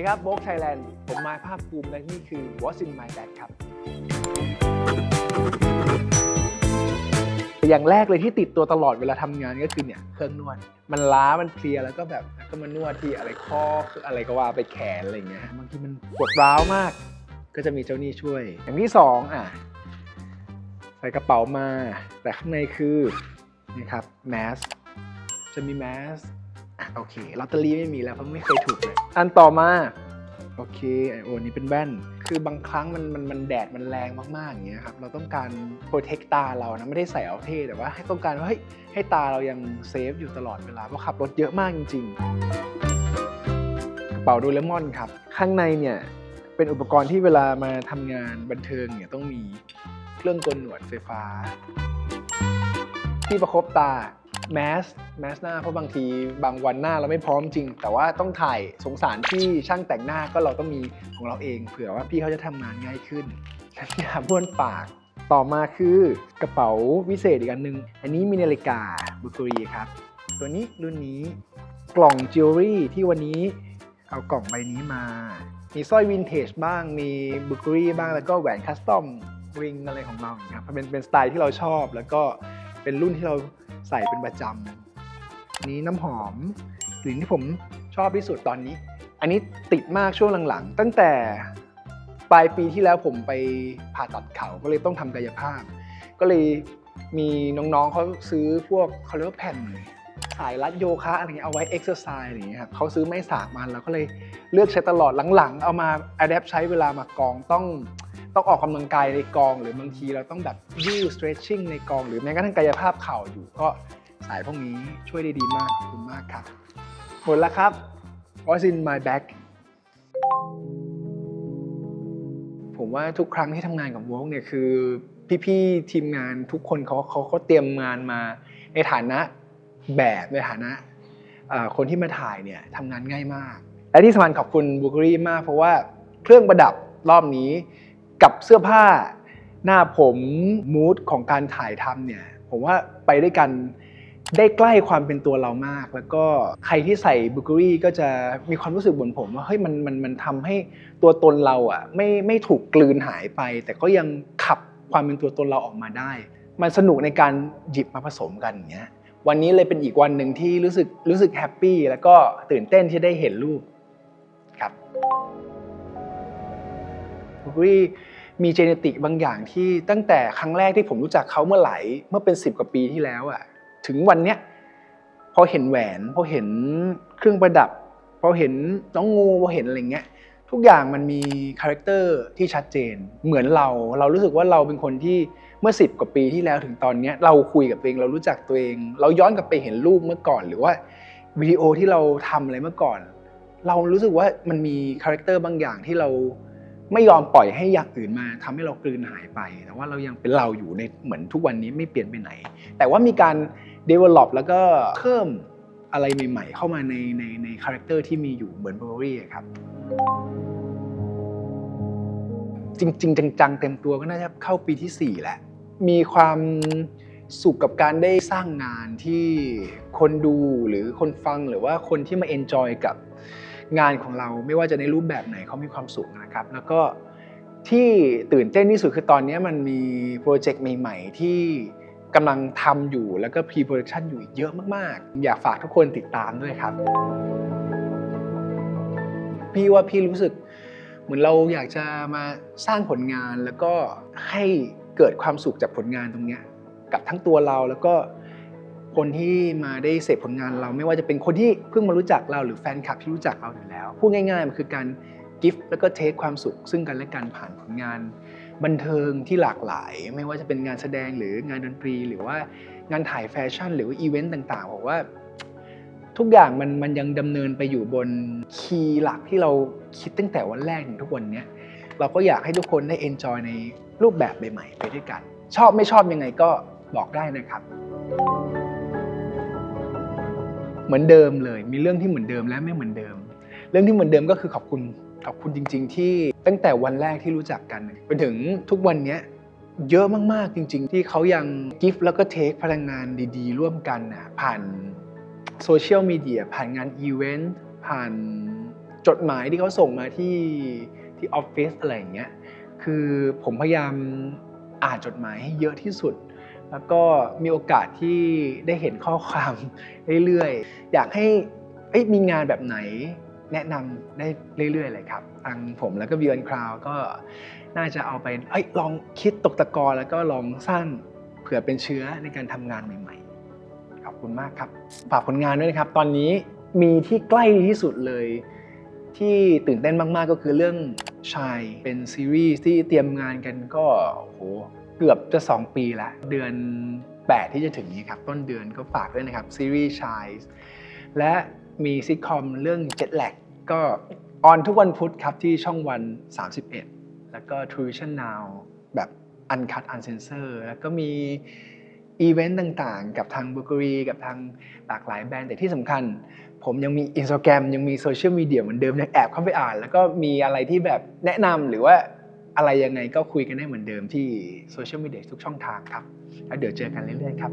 ดีครับโบกไทยแลนด์ผมมายภาคภูมิและนี่คือ What's in my bag ครับ อย่างแรกเลยที่ติดตัวตลอดเวลาทำงานก็คือเนี่ยเครื่องนวด มันล้ามันเพลียแล้วก็แบบก็มานวดที่อะไรข้ออะไรก็ว่าไปแขนอะไรเงี้ยบางทีมันปวดร้าวมาก ก็จะมีเจ้าหนี้ช่วย อย่างที่สองอะใส่กระเป๋ามา แต่ข้างในคือนี่ครับแมสจะมีแมส อะโอเคลอตเตอรี่ไม่มีแล้วเพราะไม่เคยถูกเลย อันต่อมาโอเคไอโอนี่เป็นแว่น คือบางครั้งมันมันมันแดดมันแรงมากๆอย่างเงี้ยครับ เราต้องการโปรเทคตาเรานะ ไม่ได้ใส่เอาเท่แต่ว่าให้ต้องการว่าเฮ้ยให้ตาเรายังเซฟอยู่ตลอดเวลา เพราะขับรถเยอะมากจริง ๆ กระเป๋าโดเรมอนครับ ข้างในเนี่ย เป็นอุปกรณ์ที่เวลามาทำงานบันเทิงเนี่ยต้องมีเครื่องกลหนวดไฟฟ้า ที่ประคบตา แมสแมสหน้าเพราะบางทีบางวันหน้าเราไม่พร้อมจริง แต่ว่าต้องถ่ายสงสารที่ช่างแต่งหน้าก็เราต้องมีของเราเอง เผื่อว่าพี่เขาจะทำงานง่ายขึ้นน้ำยาบ้วนปากต่อมาคือกระเป๋าวิเศษอีกอันนึง อันนี้มีนาฬิกาบุกรีครับ ตัวนี้รุ่นนี้กล่องจิวเวลรี่ที่วันนี้เอากล่องใบนี้มา มีสร้อยวินเทจบ้าง มีบุกรีบ้าง แล้วก็แหวนคัสตอมริงอะไรของเราครับเป็นเป็นสไตล์ที่เราชอบ แล้วก็เป็นรุ่นที่เรา ใส่เป็นประจำนี้น้ำหอมกลิ่นที่ผมชอบที่สุดตอนนี้ อันนี้ติดมากช่วงหลังๆ ตั้งแต่ปลายปีที่แล้วผมไปผ่าตัดเขาก็เลยต้องทำกายภาพ ก็เลยมีน้องๆเขาซื้อพวกเขาเรียกว่าแผ่นสายรัดโยคะอะไรเงี้ยเอาไว้เอ็กซ์ไซส์อะไรเงี้ยครับเขาซื้อไม้สากมาแล้วก็เลยเลือกใช้ตลอดหลังๆ เอามาอัดแอปใช้เวลามากองต้อง ต้องออกกำลังกายในกอง หรือบางทีเราต้องแบบยืด stretching ในกอง หรือแม้กระทั่งกายภาพเข่าอยู่ก็สายพวกนี้ช่วยได้ดีมากขอบคุณมากครับหมดแล้วครับ What's in my bag ผมว่าทุกครั้งที่ทำงานกับวงเนี่ยคือพี่ๆทีมงานทุกคนเขาเขาเขาเตรียมงานมาในฐานะแบบในฐานะคนที่มาถ่ายเนี่ยทำงานง่ายมาก และที่สำคัญขอบคุณบูเกอรี่มาก เพราะว่าเครื่องประดับรอบนี้ กับเสื้อผ้า หน้าผมมูดของการถ่ายทำเนี่ย ผมว่าไปด้วยกันได้ใกล้ความเป็นตัวเรามาก แล้วก็ใครที่ใส่บูเกอรี่ก็จะมีความรู้สึกบนผมว่าเฮ้ยมันมันมันทำให้ตัวตนเราอะไม่ไม่ถูกกลืนหายไป แต่ก็ยังขับความเป็นตัวตนเราออกมาได้ มันสนุกในการหยิบมาผสมกันอย่างเงี้ยวันนี้เลยเป็นอีกวันหนึ่งที่รู้สึกรู้สึกแฮปปี้แล้วก็ตื่นเต้นที่ได้เห็นรูปครับ บรีมีเจเนติกบางอย่างที่ตั้งแต่ครั้งแรกที่ผมรู้จักเขาเมื่อไหร่เมื่อเป็น 10 กว่าปีที่แล้วอะถึงวันเนี้ยพอเห็นแหวนพอเห็นเครื่องประดับพอเห็นน้องงูพอเห็นอะไรเงี้ยทุกอย่างมันมีคาแรคเตอร์ที่ชัดเจน เหมือนเรา เรารู้สึกว่าเราเป็นคนที่เมื่อ 10 กว่าปีที่แล้วถึงตอนเนี้ยเราคุยกับตัวเอง เรารู้จักตัวเอง เราย้อนกลับไปเห็นรูปเมื่อก่อน หรือว่าวิดีโอที่เราทำอะไรเมื่อก่อน เรารู้สึกว่ามันมีคาแรคเตอร์บางอย่างที่เรา ไม่ยอมปล่อยให้อย่างอื่นมาทำให้เรากลืนหายไป แต่ว่าเรายังเป็นเราอยู่ในเหมือนทุกวันนี้ไม่เปลี่ยนไปไหน แต่ว่ามีการ develop แล้วก็เพิ่มอะไรใหม่ ๆ เข้ามาในในในคาแรคเตอร์ที่มีอยู่เหมือนเบอร์รี่ครับ จริง ๆ จังๆ เต็มตัวก็น่าจะเข้าปีที่ 4 แหละ มีความสุขกับการได้สร้างงานที่คนดูหรือคนฟังหรือว่าคนที่มาเอนจอยกับ งานของเราไม่ว่าจะในรูปแบบไหนเขามีความสุขนะครับ แล้วก็ที่ตื่นเต้นที่สุดคือตอนนี้มันมีโปรเจกต์ใหม่ ๆ ที่กำลังทำอยู่แล้วก็พรีโปรดักชันอยู่อีกเยอะมากๆ อยากฝากทุกคนติดตามด้วยครับ พี่ว่าพี่รู้สึกเหมือนเราอยากจะมาสร้างผลงานแล้วก็ให้เกิดความสุขจากผลงานตรงนี้กับทั้งตัวเราแล้วก็ คนที่มาได้เสพผลงานเราไม่ว่าจะเป็นคนที่เพิ่งมารู้จักเราหรือแฟนคลับที่รู้จักเราอยู่แล้ว พูดง่ายๆมันคือการกิฟต์แล้วก็เทคความสุข ซึ่งกันและกันผ่านผลงาน บันเทิงที่หลากหลาย ไม่ว่าจะเป็นงานแสดงหรืองานดนตรี หรือว่างานถ่ายแฟชั่น หรือว่าอีเวนต์ต่างๆผมว่า ทุกอย่างมันมันยังดำเนินไปอยู่บนคีย์หลักที่เราคิดตั้งแต่วันแรกถึงทุกวันเนี้ยเราก็อยากให้ทุกคนได้เอนจอยในรูปแบบใหม่ๆไปด้วยกัน ชอบไม่ชอบยังไงก็บอกได้นะครับ เหมือนเดิมเลย มีเรื่องที่เหมือนเดิมและไม่เหมือนเดิม เรื่องที่เหมือนเดิมก็คือขอบคุณขอบคุณจริง ๆ ที่ตั้งแต่วันแรกที่รู้จักกันจนถึงทุกวันนี้เยอะมากๆจริง ๆ ที่เขายังกิฟต์แล้วก็เทคพลังงานดี ๆ ร่วมกันนะผ่านโซเชียลมีเดียผ่านงานอีเวนต์ผ่านจดหมายที่เขาส่งมาที่ที่ออฟฟิศอะไรอย่างเงี้ยคือผมพยายามอ่านจดหมายให้เยอะที่สุด แล้วก็มีโอกาสที่ได้เห็นข้อความเรื่อยๆ อยากให้มีงานแบบไหนแนะนำได้เรื่อยๆ เลยครับทางผมแล้วก็บิวนคราวก็น่าจะเอาไปเอ้ยลองคิดตกตะกอนแล้วก็ลองสร้างเผื่อเป็นเชื้อในการทำงานใหม่ๆ ขอบคุณมากครับฝากผลงานด้วยนะครับ ตอนนี้มีที่ใกล้ที่สุดเลย ที่ตื่นเต้นมากๆก็คือเรื่องชายเป็นซีรีส์ที่เตรียมงานกันก็โห เกือบจะ 2 ปีละเดือน 8 ที่จะถึงนี้ครับ ต้นเดือนก็ฝากด้วยนะครับ ซีรีส์ชายและมีซิทคอมเรื่อง Jet Lag ก็ออนทุกวันพุธครับที่ช่องวัน 31 แล้วก็ True Vision Now แบบ Uncut Uncensor แล้วก็มีอีเวนต์ต่างๆ กับทางบุกรีกับทางหลากหลายแบรนด์แต่ที่สำคัญ ผมยังมี Instagram ยังมีโซเชียลมีเดียเหมือนเดิมยังแอบเข้าไปอ่าน แล้วก็มีอะไรที่แบบแนะนำหรือว่า อะไรยังไงก็คุยกันได้เหมือนเดิมที่โซเชียลมีเดียทุกช่องทางครับ แล้วเดี๋ยวเจอกันเรื่อยๆครับ